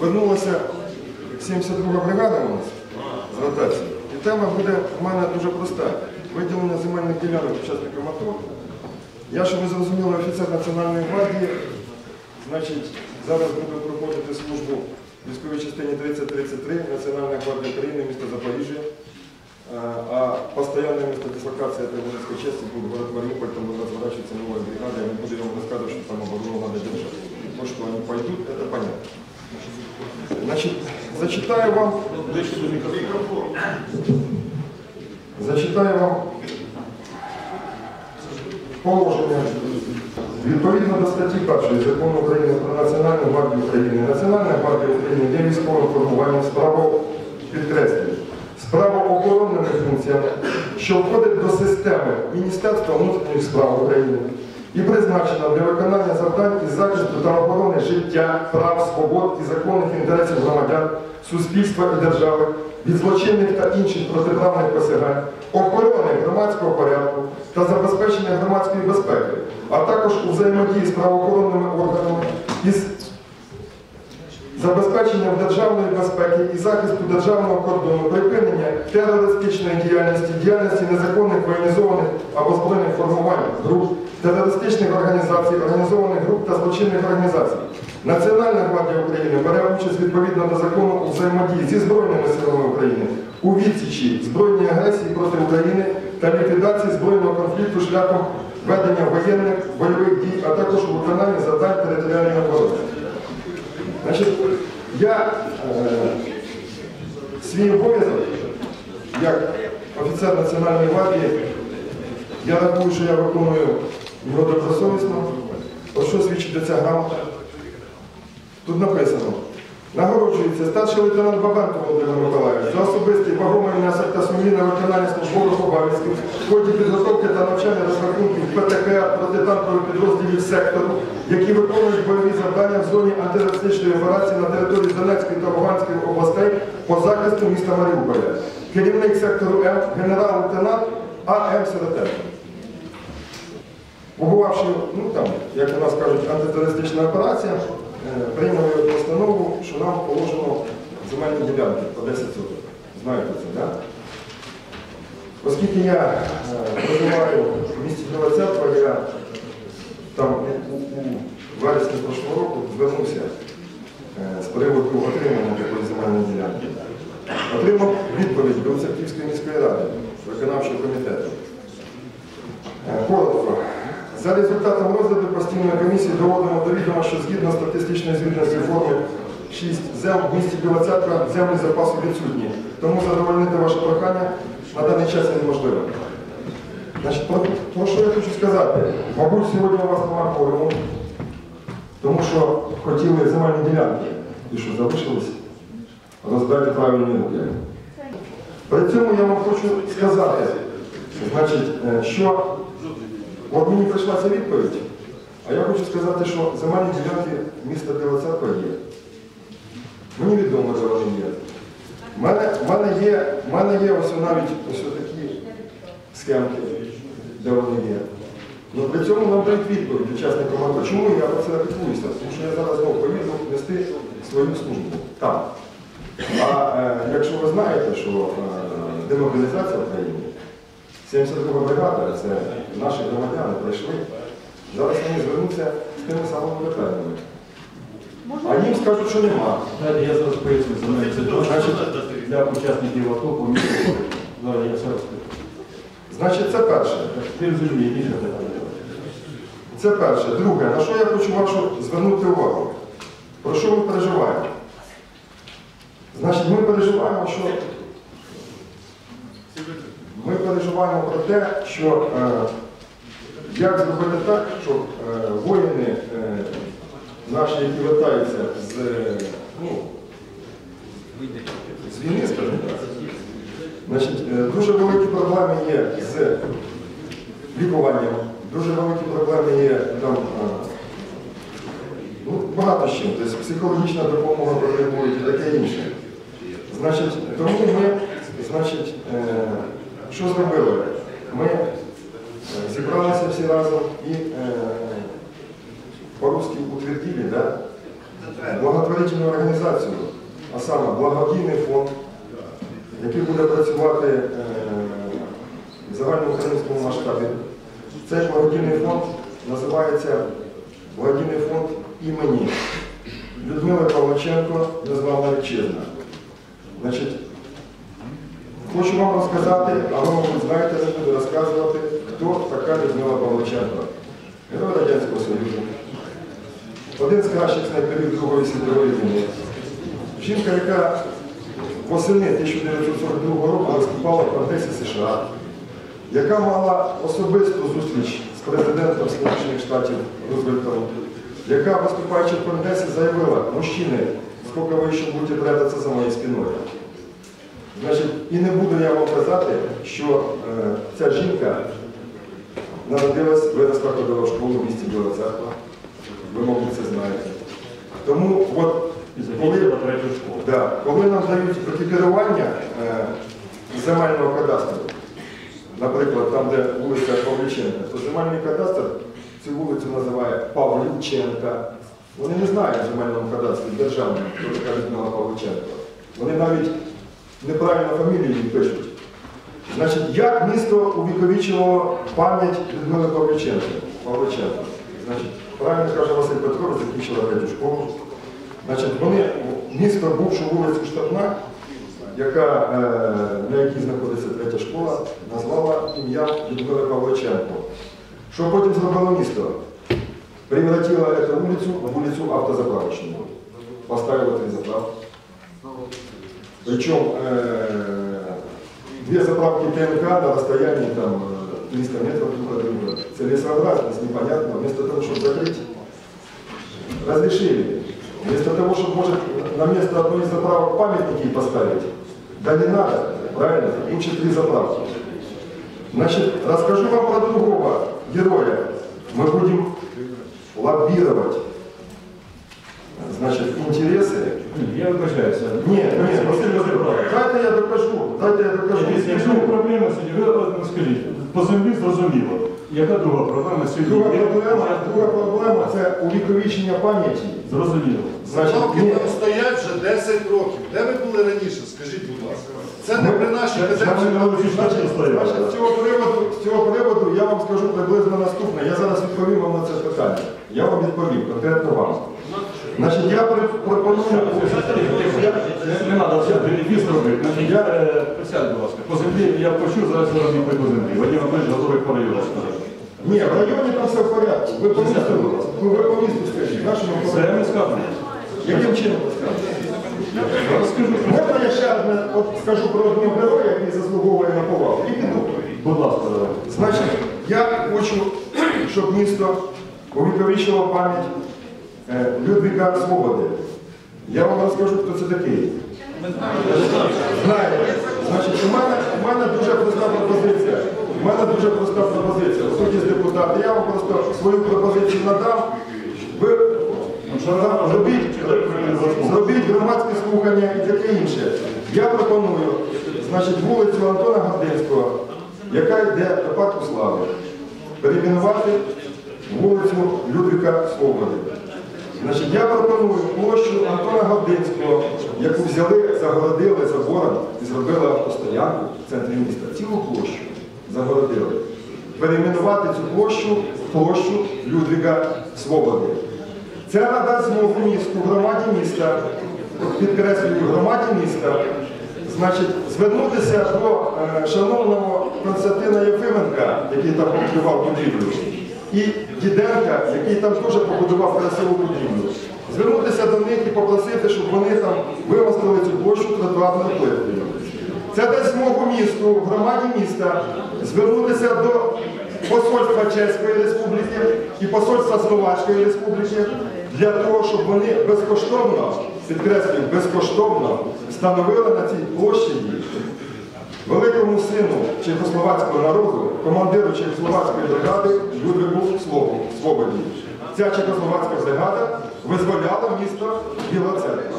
вернулася 72 бригада у нас з ротації. І тема буде в мене дуже проста. Виділення земельних ділянок учасникам АТО. Я, щоб ви зрозуміли, офіцер Національної гвардії, значить, зараз буду проходити службу в військовій частині 3033 Національна гвардія України, місто Запоріжжя. Е, А постоянное место дислокации этой воинской части будет город Мариуполь, там будет разворачиваться новая бригада. Я не буду вам рассказывать, что там оборону надо держать. То, что они пойдут, это понятно. Значит, зачитаю вам, зачитаю вам положення. Відповідно до статті 1 закону України про Національну гвардію України, Національна гвардія України є військовим формуванням справа підкреслюю, з правоохоронними функціями, що входить до системи Міністерства внутрішніх справ України і призначена для виконання завдань із захисту та охорони життя, прав, свобод і законних інтересів громадян, суспільства і держави від злочинних та інших протиправних посягань, охорони громадського порядку та забезпечення громадської безпеки, а також у взаємодії з правоохоронними органами із забезпечення державної безпеки і захисту державного кордону, припинення терористичної діяльності, діяльності незаконних воєнізованих або збройних формувань груп, терористичних організацій, організованих груп та злочинних організацій. Національна гвардія України бере участь відповідно до закону у взаємодії зі Збройними силами України у відсічі збройній агресії проти України та ліквідації збройного конфлікту шляхом ведення воєнних бойових дій, а також у виконанні завдань територіальної оборони. Значить, я е, свій обов'язок як офіцер Національної гвардії, я рахую, що я виконую його добросовісно. Про що свідчить ця грамота? Тут написано. Нагороджується старший лейтенант Бабенко Володимир Миколаївич за особистий вагомий внесок та сумлінне виконання службових обов'язків в ході підготовки та навчання розрахунків ПТК протитанкових підрозділів сектору, які виконують бойові завдання в зоні антитерористичної операції на території Донецької та Луганської областей по захисту міста Маріуполя. Керівник сектору М, генерал-лейтенант А.М. Сиротенко. Побувавши, ну там, як у нас кажуть, антитерористична операція, е, прийняли постанову, що нам положено земельні ділянки по 10 соток. Знаєте це, так? Оскільки я е, проживаю в місті Біла я там у вересні прошлого року звернувся е, з приводу отримання такої земельної ділянки. Отримав відповідь Білоцерківської міської ради, виконавчого комітету. За результатом розгляду постійної комісії доводимо до відома, що згідно статистичної звітності форми 6 зем в місті Біла Церква землі запасу відсутні. Тому задовольнити ваше прохання на даний час неможливо. Значить, про, про що я хочу сказати? Мабуть, сьогодні у вас немає форуму, тому що хотіли земельні ділянки. І що залишилось? Роздати правильні руки. При цьому я вам хочу сказати, значить, е, що От мені прийшла ця відповідь, а я хочу сказати, що земельні ділянки міста Біла є. Мені відомо, де вони є. У мене, мене є, мене є ось навіть ось такі схемки, де вони є. Ну, при цьому нам дають відповідь учасникам АТО. Чому я про це піклуюся? Тому що я зараз знову поїду нести свою службу там. А е, якщо ви знаєте, що е, демобілізація в країні 72 бригада, це наші громадяни прийшли. Зараз вони звернуться з тими самими питаннями. А їм скажуть, що нема. Знаєте, я зараз поясню за мене це Значить, для учасників АТО по місту. Зараз я зараз Значить, це перше. ти розумієш, які питання. Це перше. Друге, на що я хочу вашу звернути увагу? Про що ми переживаємо? Значить, ми переживаємо, що переживаємо про те, що е, як зробити так, щоб е, воїни е, наші, які вертаються з, е, ну, з війни, скажімо так, значить, е, дуже великі проблеми є з лікуванням, дуже великі проблеми є там. е, Ну, багато з чим, тобто психологічна допомога потребують і таке інше. Значить, тому ми, значить, е, що зробили? Ми е, зібралися всі разом і е, по-русски утвердили, да? благотворительну організацію, а саме благодійний фонд, який буде працювати е, в загальноукраїнському масштабі. Цей благодійний фонд називається Благодійний фонд імені Людмили Павлоченко Незламна Вітчизна. Значить, хочу вам розказати, а ви, мабуть, знаєте, не буду розказувати, хто така Людмила Павлоченко. Герой Радянського Союзу. Один з кращих снайперів Другої світової війни. Жінка, яка восени 1942 року виступала в Конгресі США, яка мала особисту зустріч з президентом Сполучених Штатів Рузвельтом, яка, виступаючи в Конгресі, заявила, мужчини, скільки ви ще будете прятатися за моєю спиною. Значить, і не буду я вам казати, що е, ця жінка народилась, виросла, ходила школу в місті Біла Церква. Ви, мабуть, це знаєте. Тому от коли, да, коли нам дають екіпірування е, земельного кадастру, наприклад, там, де вулиця Павліченка, то земельний кадастр цю вулицю називає Павлюченка. Вони не знають в земельному кадастрі державному, хто така Людмила Павлюченко. Вони навіть неправильно фамілію їй пишуть. Значить, як місто увіковічило пам'ять Людмили Павліченко? Павліченко. Значить, правильно каже Василь Петрович, закінчила третю школу. Значить, вони місто бувшу вулицю Штабна, яка, е, на якій знаходиться третя школа, назвала ім'я Людмили Павличенко. Що потім зробило місто? Превратило цю вулицю вулицю автозаправочну. Поставило три заправки. Причем э, две заправки ТНК на расстоянии там, э, 300 метров друг от друга. Целесообразность непонятно. Вместо того, чтобы закрыть, разрешили. Вместо того, чтобы, может, на место одной из заправок памятники поставить, да не надо, правильно? Лучше три заправки. Значит, расскажу вам про другого героя. Мы будем лоббировать, значит, интересы Я вибачаюся. ні, ні, Василь Васильович, дайте я докажу, дайте я докажу. Якщо проблема сьогодні, ви от, скажіть, по землі зрозуміло. Яка друга проблема сьогодні? Друга проблема, друга проблема це увіковічення пам'яті. Зрозуміло. Значить, ні, там стоять вже 10 років. Де ви були раніше? Скажіть, будь ласка. Це не при нашій каденції. значить, значить, з цього приводу, з цього приводу я вам скажу приблизно наступне. Я зараз відповім вам на це питання. Я вам відповім, конкретно вам. Значить, я пропоную. Не треба все бенефіс робити. Значить, я, е, присядь, будь ласка. По землі я почув, зараз я роблю по землі. Вадим Анатолійович готовий по району. Ні, в районі там все в порядку. Ви по місту, ви, ви по місту скажіть, нашому Це ми скажемо. Яким чином? Скажу. Можна я ще одне от скажу про одного героя, який заслуговує на повагу. І піду. Будь ласка, давай. Значить, я хочу, щоб місто увіковічило пам'ять е, Людвіга Свободи. Я вам розкажу, хто це такий. Знаєте, значить, у мене, у мене дуже проста пропозиція. У мене дуже проста пропозиція. Судді депутати, я вам просто свою пропозицію надам. Ви зробіть, зробіть громадське слухання і таке інше. Я пропоную, значить, вулицю Антона Гординського, яка йде до парку Слави, перейменувати вулицю Людвіка Свободи. Значить, я пропоную площу Антона Гординського, яку взяли, загородили забором і зробили автостоянку в центрі міста. Цілу площу загородили. Перейменувати цю площу в площу Людвіга Свободи. Це надасть змогу місту, громаді міста, підкреслюю, громаді міста, значить, звернутися до е, шановного Константина Єфименка, який там побудував будівлю, і Діденка, який там теж побудував красиву будівлю. Звернутися до них і попросити, щоб вони там вимостили цю площу тротуарною плиткою. Це дасть змогу місту, громаді міста звернутися до посольства Чеської Республіки і посольства Словацької Республіки для того, щоб вони безкоштовно, підкреслюю, безкоштовно встановили на цій площаді великому сину чехословацького народу, командиру чехословацької бригади Людвигу Свободі. Ця чехословацька бригада визволяла місто Біла Церква.